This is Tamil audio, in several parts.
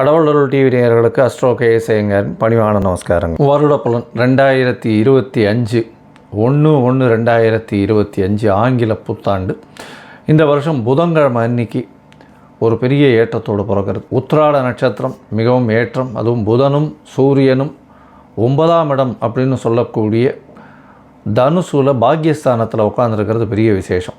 கடவுள் டிவி நேயர்களுக்கு அஸ்ட்ரோ கேஎஸ்ஐங்கரின் பணிவான நமஸ்காரங்க வருட புலன் ரெண்டாயிரத்தி இருபத்தி அஞ்சு ஒன்று ஒன்று ரெண்டாயிரத்தி இருபத்தி அஞ்சு ஆங்கில புத்தாண்டு. இந்த வருஷம் புதன்கிழமை அன்னைக்கு ஒரு பெரிய ஏற்றத்தோடு பிறக்கிறது. உத்திராட நட்சத்திரம் மிகவும் ஏற்றம் அதுவும் புதனும் சூரியனும் ஒன்பதாம் இடம் அப்படின்னு சொல்லக்கூடிய தனுசுல பாக்கியஸ்தானத்தில் உட்காந்துருக்கிறது பெரிய விசேஷம்.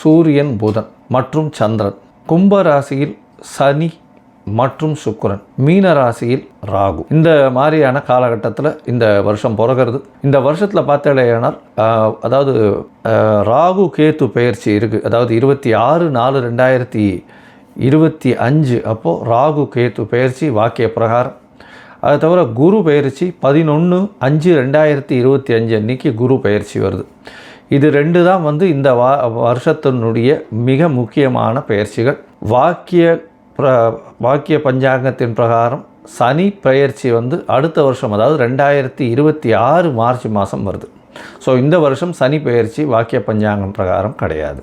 சூரியன் புதன் மற்றும் சந்திரன். கும்ப ராசியில் சனி மற்றும் சுக்கரன். மீன ராசியில் ராகு. இந்த மாதிரியான காலகட்டத்தில் இந்த வருஷம் பிறகுறது. இந்த வருஷத்தில் பார்த்தேனால் அதாவது ராகு கேத்து பயிற்சி இருக்குது அதாவது இருபத்தி ஆறு நாலு ரெண்டாயிரத்தி இருபத்தி அஞ்சு அப்போது ராகு கேத்து பயிற்சி வாக்கிய பிரகாரம். அது தவிர குரு பயிற்சி பதினொன்று அஞ்சு ரெண்டாயிரத்தி இருபத்தி அஞ்சு அன்னைக்கு குரு பயிற்சி வருது. இது ரெண்டு தான் வந்து இந்த வா வருஷத்தினுடைய மிக முக்கியமான பயிற்சிகள். வாக்கிய பிர வாக்கிய பஞ்சாங்கத்தின் பிரகாரம் சனி பயிற்சி வந்து அடுத்த வருஷம் அதாவது ரெண்டாயிரத்தி இருபத்தி ஆறு மார்ச் மாதம் வருது. ஸோ இந்த வருஷம் சனி பயிற்சி வாக்கிய பஞ்சாங்கம் பிரகாரம் கிடையாது.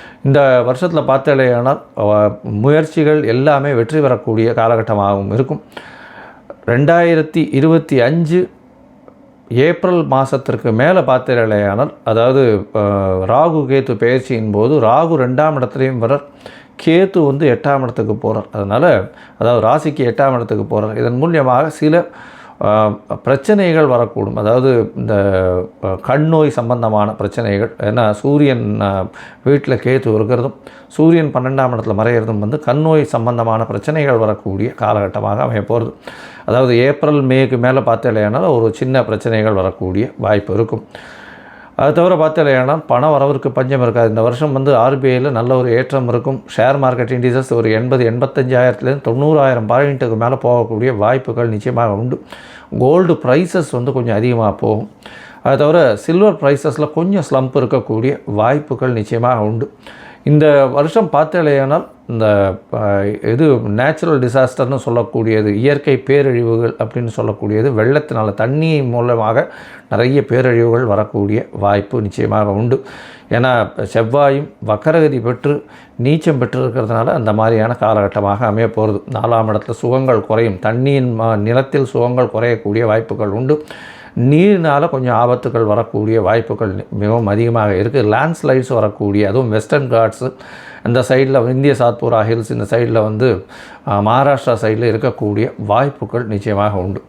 இந்த வருஷத்தில் பார்த்தேனால் முயற்சிகள் எல்லாமே வெற்றி பெறக்கூடிய காலகட்டமாகவும் இருக்கும். ரெண்டாயிரத்தி இருபத்தி அஞ்சு ஏப்ரல் மாதத்திற்கு மேலே பார்த்தீர்களேயானால் அதாவது ராகு கேத்து பயிற்சியின் போது ராகு ரெண்டாம் இடத்துலையும் வரார் கேத்து வந்து எட்டாம் இடத்துக்கு போகிறார் அதனால் அதாவது ராசிக்கு எட்டாம் இடத்துக்கு போகிறார் இதன் மூலியமாக சில பிரச்சனைகள் வரக்கூடும். அதாவது இந்த கண் நோய் சம்பந்தமான பிரச்சனைகள் ஏன்னா சூரியன் வீட்டில் கேத்து இருக்கிறதும் சூரியன் பன்னெண்டாம் இடத்துல மறையிறதும் வந்து கண் நோய் சம்பந்தமான பிரச்சனைகள் வரக்கூடிய காலகட்டமாக அமைய போகிறது அதாவது ஏப்ரல் மேக்கு மேலே பார்த்தலையானால் ஒரு சின்ன பிரச்சனைகள் வரக்கூடிய வாய்ப்பு இருக்கும். அது தவிர பார்த்தேனால் பண வரவிற்கு பஞ்சம் இருக்காது. இந்த வருஷம் வந்து ஆர்பிஐயில் நல்ல ஒரு ஏற்றம் இருக்கும். ஷேர் மார்க்கெட் இண்டிசஸ் ஒரு எண்பது எண்பத்தஞ்சாயிரத்துலேருந்து தொண்ணூறாயிரம் பாயிண்ட்டுக்கு மேலே போகக்கூடிய வாய்ப்புகள் நிச்சயமாக உண்டு. கோல்டு ப்ரைஸஸ் வந்து கொஞ்சம் அதிகமாக போகும். அதை தவிர சில்வர் ப்ரைஸஸில் கொஞ்சம் ஸ்லம்ப் இருக்கக்கூடிய வாய்ப்புகள் நிச்சயமாக உண்டு. இந்த வருஷம் பார்த்தாலேயானால் இந்த இது நேச்சுரல் டிசாஸ்டர்னு சொல்லக்கூடியது இயற்கை பேரழிவுகள் அப்படின்னு சொல்லக்கூடியது வெள்ளத்தினால் தண்ணி மூலமாக நிறைய பேரழிவுகள் வரக்கூடிய வாய்ப்பு நிச்சயமாக உண்டு. ஏன்னா செவ்வாயும் வக்கரகதி பெற்று நீச்சம் பெற்று இருக்கிறதுனால அந்த மாதிரியான காலகட்டமாக அமைய போகிறது நாலாம் இடத்துல சுகங்கள் குறையும். தண்ணியின் நிலத்தில் சுகங்கள் குறையக்கூடிய வாய்ப்புகள் உண்டு. நீரினால் கொஞ்சம் ஆபத்துகள் வரக்கூடிய வாய்ப்புகள் மிகவும் அதிகமாக இருக்குது லேண்ட்ஸ்லைட்ஸ் வரக்கூடிய அதுவும் வெஸ்டர்ன் காட்ஸு அந்த சைடில் இந்திய சாத்பூரா ஹில்ஸ் இந்த சைடில் வந்து மகாராஷ்டிரா சைடில் இருக்கக்கூடிய வாய்ப்புகள் நிச்சயமாக உண்டு.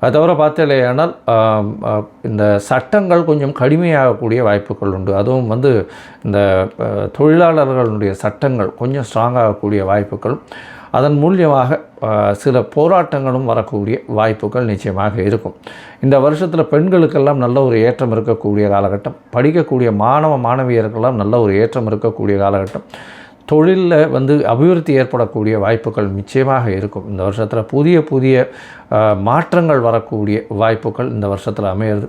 அது தவிர பார்த்தலையானால் இந்த சட்டங்கள் கொஞ்சம் கடுமையாகக்கூடிய வாய்ப்புகள் உண்டு. அதுவும் வந்து இந்த தொழிலாளர்களுடைய சட்டங்கள் கொஞ்சம் ஸ்ட்ராங்காகக்கூடிய வாய்ப்புகள். அதன் மூலியமாக சில போராட்டங்களும் வரக்கூடிய வாய்ப்புகள் நிச்சயமாக இருக்கும். இந்த வருஷத்தில் பெண்களுக்கெல்லாம் நல்ல ஒரு ஏற்றம் இருக்கக்கூடிய காலகட்டம். படிக்கக்கூடிய மாணவ மாணவியருக்கெல்லாம் நல்ல ஒரு ஏற்றம் இருக்கக்கூடிய காலகட்டம். தொழிலில் வந்து அபிவிருத்தி ஏற்படக்கூடிய வாய்ப்புகள் நிச்சயமாக இருக்கும். இந்த வருஷத்தில் புதிய புதிய மாற்றங்கள் வரக்கூடிய வாய்ப்புகள் இந்த வருஷத்தில் அமையிறது.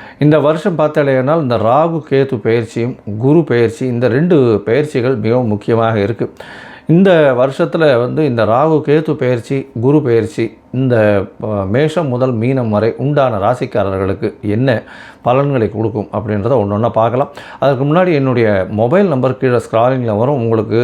இந்த வருஷம் பார்த்தாலேனால் இந்த ராகு கேது பயிற்சியும் குரு பயிற்சி இந்த ரெண்டு பயிற்சிகள் மிகவும் முக்கியமாக இருக்குது இந்த வருஷத்தில் வந்து இந்த ராகு கேது பயிற்சி குரு பயிற்சி இந்த மேஷம் முதல் மீனம் வரை உண்டான ராசிக்காரர்களுக்கு என்ன பலன்களை கொடுக்கும் அப்படின்றத ஒன்று ஒன்றா பார்க்கலாம். அதுக்கு முன்னாடி என்னுடைய மொபைல் நம்பர் கீழே ஸ்க்ராலிங்கில் வரும். உங்களுக்கு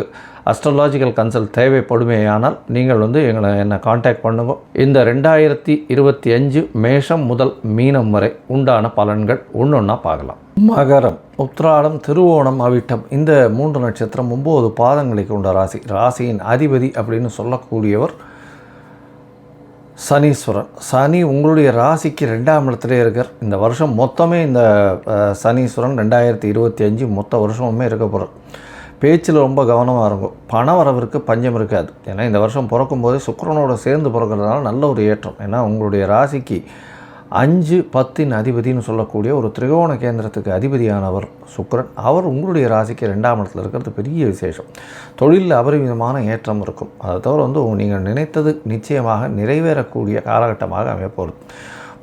அஸ்ட்ராலாஜிக்கல் கன்சல்ட் தேவைப்படுமேயானால் நீங்கள் வந்து எங்களை என்னை காண்டாக்ட் பண்ணுங்க. இந்த ரெண்டாயிரத்தி இருபத்தி அஞ்சு மேஷம் முதல் மீனம் வரை உண்டான பலன்கள் ஒன்று ஒன்றா பார்க்கலாம். மகரம் உத்ராடம் திருவோணம் அவிட்டம் இந்த மூன்று நட்சத்திரம் ஒம்பது பாதங்களை கொண்ட ராசி. ராசியின் அதிபதி அப்படின்னு சொல்லக்கூடியவர் சனீஸ்வரன். சனி உங்களுடைய ராசிக்கு ரெண்டாம் இடத்துலேயே இருக்கார். இந்த வருஷம் மொத்தமே இந்த சனீஸ்வரன் ரெண்டாயிரத்தி இருபத்தி அஞ்சு மொத்த வருஷமுமே இருக்க போகிறார் பேச்சில் ரொம்ப கவனமாக இருக்கும். பண வரவிற்கு பஞ்சம் இருக்காது. ஏன்னா இந்த வருஷம் பிறக்கும்போதே சுக்கிரனோட சேர்ந்து பிறக்கிறதுனால நல்ல ஒரு ஏற்றம். ஏன்னா உங்களுடைய ராசிக்கு அஞ்சு பத்தின் அதிபதினு சொல்லக்கூடிய ஒரு திரிகோண கேந்திரத்துக்கு அதிபதியானவர் சுக்கரன். அவர் உங்களுடைய ராசிக்கு ரெண்டாம் இடத்துல இருக்கிறது பெரிய விசேஷம். தொழிலில் அபரிமிதமான ஏற்றம் இருக்கும். அதை தவிர வந்து நீங்கள் நினைத்தது நிச்சயமாக நிறைவேறக்கூடிய காலகட்டமாக அமையப்போகிறது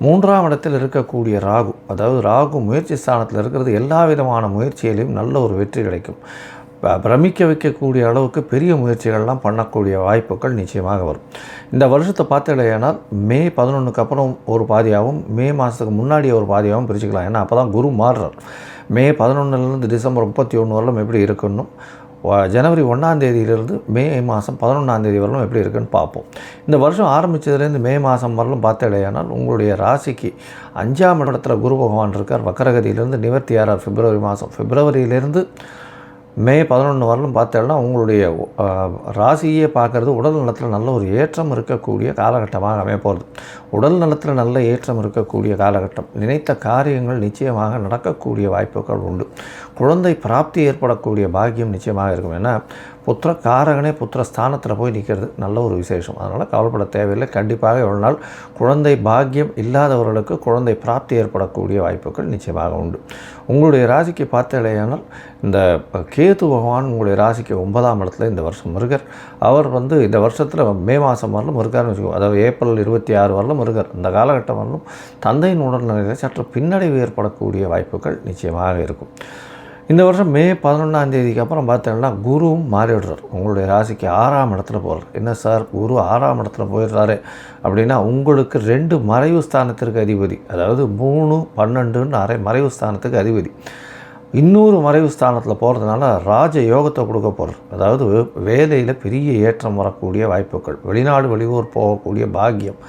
மூன்றாம் இடத்தில் இருக்கக்கூடிய ராகு அதாவது ராகு முயற்சி ஸ்தானத்தில் இருக்கிறது எல்லா விதமான முயற்சியிலையும் நல்ல ஒரு வெற்றி கிடைக்கும். பிரமிக்க வைக்கக்கூடிய அளவுக்கு பெரிய முயற்சிகள்லாம் பண்ணக்கூடிய வாய்ப்புகள் நிச்சயமாக வரும். இந்த வருஷத்தை பார்த்துடையானால் மே பதினொன்றுக்கு அப்புறம் ஒரு பாதியாகவும் மே மாதத்துக்கு முன்னாடி ஒரு பாதியாகவும் பிரிச்சுக்கலாம். ஏன்னா அப்போ தான் குரு மாறுறார். மே பதினொன்றுலேருந்து டிசம்பர் முப்பத்தி ஒன்று வரலும் எப்படி இருக்குன்னு ஜனவரி ஒன்றாம் தேதியிலிருந்து மே மாதம் பதினொன்றாம் தேதி வரலும் எப்படி இருக்குன்னு பார்ப்போம். இந்த வருஷம் ஆரம்பித்ததுலேருந்து மே மாதம் வரலும் பார்த்தடையானால் உங்களுடைய ராசிக்கு அஞ்சாம் இடத்துல குரு பகவான் இருக்கார். வக்கரகதியிலேருந்து நிவர்த்தி ஆறார். பிப்ரவரி மாதம் பிப்ரவரியிலேருந்து மே பதினொன்று வரலும் பார்த்தேன்னா உங்களுடைய ராசியை ராசியே பார்க்குறது உடல் நலத்தில் நல்ல ஒரு ஏற்றம் இருக்கக்கூடிய காலகட்டமாக அமைய போகிறது உடல் நலத்தில் நல்ல ஏற்றம் இருக்கக்கூடிய காலகட்டம். நினைத்த காரியங்கள் நிச்சயமாக நடக்கக்கூடிய வாய்ப்புகள் உண்டு. குழந்தை பிராப்தி ஏற்படக்கூடிய பாக்கியம் நிச்சயமாக இருக்கும். ஏன்னா புத்திர காரகனே புத்திர ஸ்தானத்தில் போய் நிற்கிறது நல்ல ஒரு விசேஷம். அதனால் கவலைப்பட தேவையில்லை. கண்டிப்பாக எவ்வளோ நாள் குழந்தை பாக்கியம் இல்லாதவர்களுக்கு குழந்தை பிராப்தி ஏற்படக்கூடிய வாய்ப்புகள் நிச்சயமாக உண்டு. உங்களுடைய ராசிக்கு பார்த்தலையானால் இந்த கேது பகவான் உங்களுடைய ராசிக்கு ஒன்பதாம் இடத்துல இந்த வருஷம் இருக்கார் அவர் வந்து இந்த வருஷத்தில் மே மாதம் வரலும் இருக்காருன்னு வச்சுக்கோ அதாவது ஏப்ரல் இருபத்தி ஆறு வரலும் இருக்கார் இந்த காலகட்டம் வரலும் தந்தையின் உடல்நிலையில் சற்று பின்னடைவு ஏற்படக்கூடிய வாய்ப்புகள் நிச்சயமாக இருக்கும். இந்த வருஷம் மே பதினொன்றாம் தேதிக்கு அப்புறம் பார்த்தீங்கன்னா குருவும் மாறிவிடுறார். உங்களுடைய ராசிக்கு ஆறாம் இடத்துல போகிறார் என்ன சார்? குரு ஆறாம் இடத்துல போயிடுறாரு. அப்படின்னா உங்களுக்கு ரெண்டு மறைவு ஸ்தானத்திற்கு அதிபதி. அதாவது மூணு பன்னெண்டுன்னு அரை மறைவு ஸ்தானத்துக்கு அதிபதி. இன்னொரு மறைவு ஸ்தானத்தில் போகிறதுனால ராஜ யோகத்தை கொடுக்க போகிறார் அதாவது வேலையில் பெரிய ஏற்றம் வரக்கூடிய வாய்ப்புகள். வெளிநாடு வெளியூர் போகக்கூடிய பாக்கியம்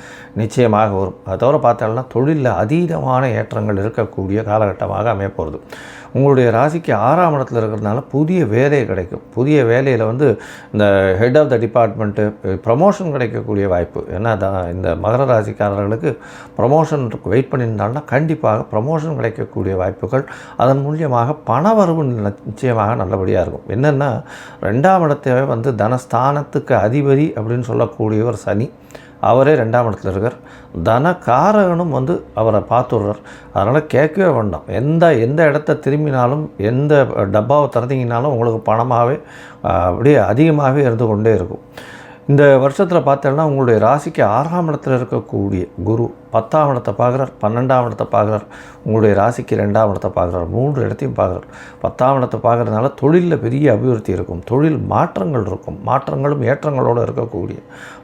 நிச்சயமாக வரும். அதை தவிர பார்த்தோம்னா தொழிலில் அதீதமான ஏற்றங்கள் இருக்கக்கூடிய காலகட்டமாக அமையப்போகிறது உங்களுடைய ராசிக்கு ஆறாம் இடத்துல இருக்கிறதுனால புதிய வேலை கிடைக்கும். புதிய வேலையில் வந்து இந்த head of the department promotion கிடைக்கக்கூடிய வாய்ப்பு. ஏன்னா தான் இந்த மகர ராசிக்காரர்களுக்கு ப்ரமோஷன் வெயிட் பண்ணியிருந்தாங்கன்னா கண்டிப்பாக ப்ரமோஷன் கிடைக்கக்கூடிய வாய்ப்புகள் அதன் மூலியமாக பணவரவு நிச்சயமாக நல்லபடியாக இருக்கும். என்னென்னா ரெண்டாம் இடத்தை வந்து தனஸ்தானத்துக்கு அதிபதி அப்படின்னு சொல்லக்கூடியவர் சனி. அவரே ரெண்டாம் இடத்துல இருக்கார். தனகாரகனும் வந்து அவரை பார்த்துடுறார். அதனால் கேட்கவே வேண்டாம். எந்த எந்த இடத்த திரும்பினாலும் எந்த டப்பாவை திறந்தீங்கனாலும் உங்களுக்கு பணமாகவே அப்படியே அதிகமாகவே இருந்து கொண்டே இருக்கும். இந்த வருஷத்தில் பார்த்தோன்னா உங்களுடைய ராசிக்கு ஆறாம் இடத்துல இருக்கக்கூடிய குரு பத்தாம் இடத்தை பார்க்குறார் பன்னெண்டாம் இடத்தை பார்க்குறார் உங்களுடைய ராசிக்கு ரெண்டாம் இடத்தை பார்க்குறார் மூன்று இடத்தையும் பார்க்குறார். பத்தாம் இடத்தை பார்க்குறதுனால தொழிலில் பெரிய அபிவிருத்தி இருக்கும் தொழில் மாற்றங்கள் இருக்கும் மாற்றங்களும் ஏற்றங்களோடு இருக்கக்கூடிய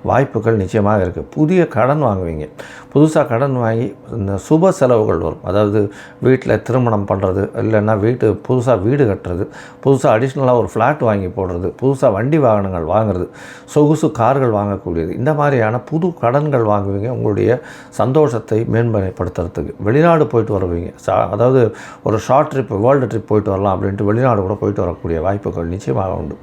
வாய்ப்புகள் நிச்சயமாக இருக்குது. புதிய கடன் வாங்குவீங்க. புதுசாக கடன் வாங்கி இந்த சுப செலவுகள் வரும். அதாவது வீட்டில் திருமணம் பண்ணுறது இல்லைன்னா வீட்டு புதுசாக வீடு கட்டுறது புதுசாக அடிஷ்னலாக ஒரு ஃப்ளாட் வாங்கி போடுறது புதுசாக வண்டி வாகனங்கள் வாங்குறது சொகுசு கார்கள் வாங்கக்கூடியது. இந்த மாதிரியான புது கடன்கள் வாங்குவீங்க. உங்களுடைய சந்தோஷம் சந்தோஷத்தை மேம்படுத்துறதுக்கு வெளிநாடு போயிட்டு வருவீங்க. சா- அதாவது ஒரு ஷார்ட் ட்ரிப் வேர்ல்டு ட்ரிப் போயிட்டு வரலாம் அப்படின்ட்டு வெளிநாடு கூட போயிட்டு வரக்கூடிய வாய்ப்புகள் நிச்சயமாக உண்டு.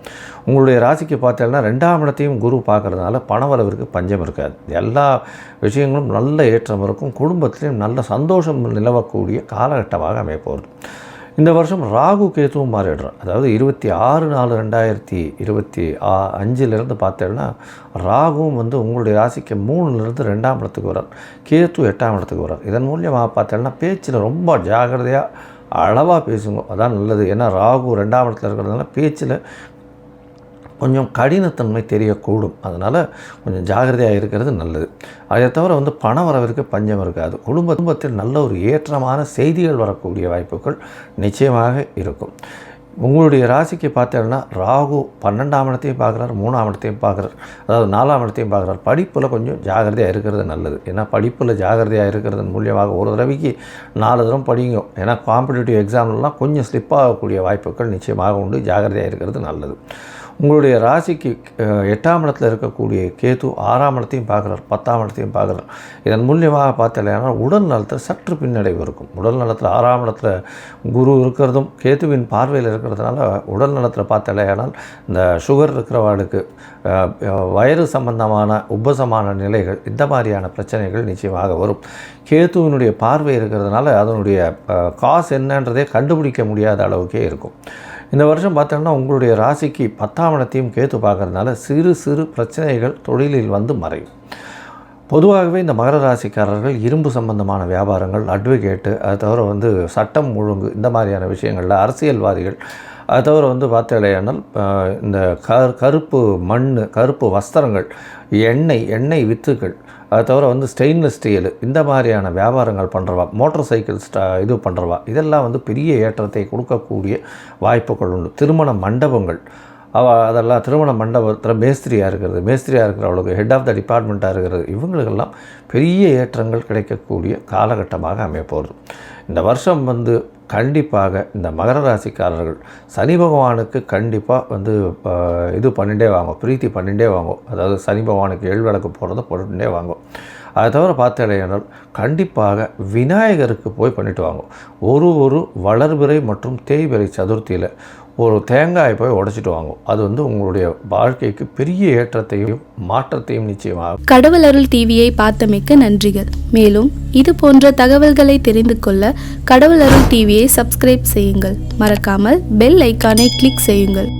உங்களுடைய ராசிக்கு பார்த்தீங்கன்னா ரெண்டாம் இடத்தையும் குரு பார்க்குறதுனால பணவரவிற்கு பஞ்சம் இருக்காது. எல்லா விஷயங்களும் நல்ல ஏற்றம் இருக்கும். குடும்பத்திலையும் நல்ல சந்தோஷம் நிலவக்கூடிய காலகட்டமாக அமைய போகிறது இந்த வருஷம் ராகு கேத்துவும் மாறிடுறான். அதாவது இருபத்தி ஆறு நாலு ரெண்டாயிரத்தி இருபத்தி ஆ அஞ்சிலிருந்து பார்த்தேன்னா ராகுவும் வந்து உங்களுடைய ராசிக்கு மூணுலேருந்து ரெண்டாம் இடத்துக்கு வரார். கேத்து எட்டாம் இடத்துக்கு வரார். இதன் மூலியமாக பார்த்தேன்னா பேச்சில் ரொம்ப ஜாகிரதையாக அளவாக பேசுங்க. அதான் நல்லது. ஏன்னா ராகு ரெண்டாம் இடத்துல இருக்கிறதுனால பேச்சில் கொஞ்சம் கடினத்தன்மை தெரியக்கூடும். அதனால் கொஞ்சம் ஜாகிரதையாக இருக்கிறது நல்லது. அதை தவிர வந்து பண வரவிற்கு பஞ்சம் இருக்காது. குடும்ப குடும்பத்தில் நல்ல ஒரு ஏற்றமான செய்திகள் வரக்கூடிய வாய்ப்புகள் நிச்சயமாக இருக்கும். உங்களுடைய ராசிக்கு பார்த்தீங்கன்னா ராகு பன்னெண்டாம் இடத்தையும் பார்க்குறாரு மூணாம் இடத்தையும் பார்க்குறாரு அதாவது நாலாம் இடத்தையும் பார்க்குறாரு. படிப்பில் கொஞ்சம் ஜாகிரதையாக இருக்கிறது நல்லது. ஏன்னா படிப்பில் ஜாகிரதையாக இருக்கிறது மூலியமாக ஒரு தடவைக்கு நாலு தரம் படிங்க. ஏன்னா காம்படிட்டிவ் எக்ஸாம்லாம் கொஞ்சம் ஸ்லிப் ஆகக்கூடிய வாய்ப்புகள் நிச்சயமாக உண்டு. ஜாகிரதையாக இருக்கிறது நல்லது. உங்களுடைய ராசிக்கு எட்டாம் இடத்துல இருக்கக்கூடிய கேது ஆறாம் இடத்தையும் பார்க்குறார் பத்தாம் இடத்தையும் பார்க்குறார். இதன் மூலியமாக பார்த்தலையானா உடல் நலத்தில் சற்று பின்னடைவு இருக்கும். உடல் நலத்தில் ஆறாம் இடத்துல குரு இருக்கிறதும் கேதுவின் பார்வையில் இருக்கிறதுனால உடல் நலத்தில் பார்த்தலையானால் இந்த சுகர் இருக்கிறவாளுக்கு அஹ், வயிறு சம்பந்தமான உபசமான நிலைகள் இந்த மாதிரியான பிரச்சனைகள் நிச்சயமாக வரும். கேதுவினுடைய பார்வை இருக்கிறதுனால அதனுடைய காசு என்னன்றதே கண்டுபிடிக்க முடியாத அளவுக்கே இருக்கும். இந்த வருஷம் பார்த்தோம்னா உங்களுடைய ராசிக்கு பத்தாம் இடத்தையும் கேத்து பார்க்கறதுனால சிறு சிறு பிரச்சனைகள் தொழிலில் வந்து மறையும். பொதுவாகவே இந்த மகர ராசிக்காரர்கள் இரும்பு சம்பந்தமான வியாபாரங்கள் அட்வொகேட்டு அது தவிர வந்து சட்டம் ஒழுங்கு இந்த மாதிரியான விஷயங்களில் அரசியல்வாதிகள் அது தவிர வந்து பார்த்தேலையானால் இந்த க கருப்பு மண் கருப்பு வஸ்திரங்கள் எண்ணெய் எண்ணெய் வித்துக்கள் அது தவிர வந்து ஸ்டெயின்லெஸ் ஸ்டீல் இந்த மாதிரியான வியாபாரங்கள் பண்ணுறவா மோட்டார் சைக்கிள் ஸ்டா இது பண்ணுறவா இதெல்லாம் வந்து பெரிய ஏற்றத்தை கொடுக்கக்கூடிய வாய்ப்புகள் உண்டு. திருமண மண்டபங்கள் அவ அதெல்லாம் திருமண மண்டபத்தில் மேஸ்திரியாக இருக்கிறது மேஸ்திரியாக இருக்கிறவளுக்கு ஹெட் ஆஃப் த டிபார்ட்மெண்ட்டாக இருக்கிறது இவங்களுக்கெல்லாம் பெரிய ஏற்றங்கள் கிடைக்கக்கூடிய காலகட்டமாக அமையப்போகுது. இந்த வருஷம் வந்து கண்டிப்பாக இந்த மகர ராசிக்காரர்கள் சனி பகவானுக்கு கண்டிப்பாக வந்து இது பண்ணிகிட்டே வாங்க பிரீத்தி பண்ணிகிட்டே வாங்கும். அதாவது சனி பகவானுக்கு எழ்விளக்கு போகிறத போட்டுகிட்டே வாங்கும். அதை தவிர பார்த்தடையானால் கண்டிப்பாக விநாயகருக்கு போய் பண்ணிட்டு வாங்க. ஒரு ஒரு வளர்பிறை மற்றும் தேய்பிறை சதுர்த்தியில் ஒரு தேங்காயை போய் உடைச்சிட்டு வாங்க. அது வந்து உங்களுடைய வாழ்க்கைக்கு பெரிய ஏற்றத்தையும் மாற்றத்தையும் நிச்சயமாக. கடவுள் அருள் டிவியை பார்த்தமைக்க நன்றிகள். மேலும் இது போன்ற தகவல்களை தெரிந்து கொள்ள கடவுள் அருள் டிவியை சப்ஸ்கிரைப் செய்யுங்கள். மறக்காமல் பெல் ஐக்கானை கிளிக் செய்யுங்கள்.